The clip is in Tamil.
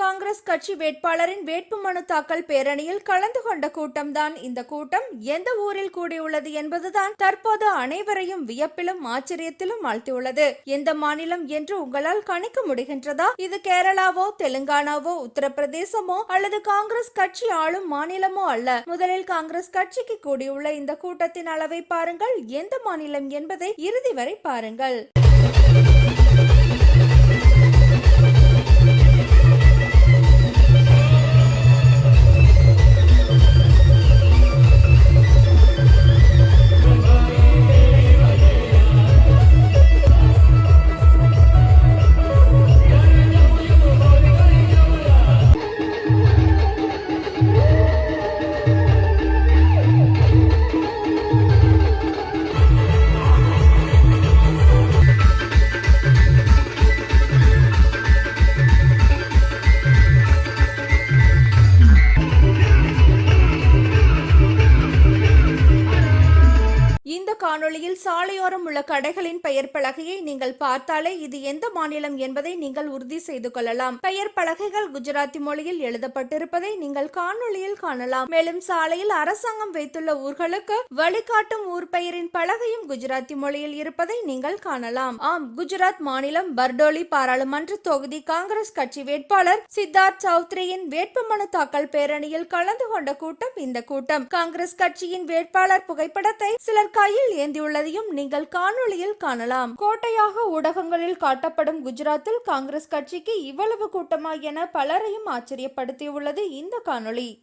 காங்கிரஸ் கட்சி வேட்பாளரின் வேட்புமனு தாக்கல் பேரணியில் கலந்து கொண்ட கூட்டம்தான் இந்த கூட்டம். எந்த ஊரில் கூடியுள்ளது என்பதுதான் தற்போது அனைவரையும் வியப்பிலும் ஆச்சரியத்திலும் ஆழ்த்தியுள்ளது. எந்த மாநிலம் என்று உங்களால் கணிக்க முடிகின்றதா? இது கேரளாவோ தெலுங்கானாவோ உத்தரப்பிரதேசமோ அல்லது காங்கிரஸ் கட்சி ஆளும் மாநிலமோ அல்ல. முதலில் காங்கிரஸ் கட்சிக்கு கூடியுள்ள இந்த கூட்டத்தின் அளவை பாருங்கள். எந்த மாநிலம் என்பதை இறுதி வரை பாருங்கள். காணொளியில் சாலையோரம் உள்ள கடைகளின் பெயர் பலகையை நீங்கள் பார்த்தாலே இது எந்த மாநிலம் என்பதை நீங்கள் உறுதி செய்து கொள்ளலாம். பெயர் பலகைகள் குஜராத்தி மொழியில் எழுதப்பட்டிருப்பதை நீங்கள் காணொளியில் காணலாம். மேலும் சாலையில் அரசாங்கம் வைத்துள்ள ஊர்களுக்கு வழிகாட்டும் ஊர் பெயரின் பலகையும் குஜராத்தி மொழியில் இருப்பதை நீங்கள் காணலாம். ஆம் குஜராத் மாநிலம் பர்டோலி பாராளுமன்ற தொகுதி காங்கிரஸ் கட்சி வேட்பாளர் சித்தார்த் சௌத்ரியின் வேட்புமனு தாக்கல் பேரணியில் கலந்து கொண்ட கூட்டம் இந்த கூட்டம். காங்கிரஸ் கட்சியின் வேட்பாளர் புகைப்படத்தை சிலர் கையில் ஏந்தியுள்ளதையும் நீங்கள் காணொளியில் காணலாம். கோட்டையாக ஊடகங்களில் காட்டப்படும் குஜராத்தில் காங்கிரஸ் கட்சிக்கு இவ்வளவு கூட்டமா என பலரையும் ஆச்சரியப்படுத்தியுள்ளது இந்த காணொளி.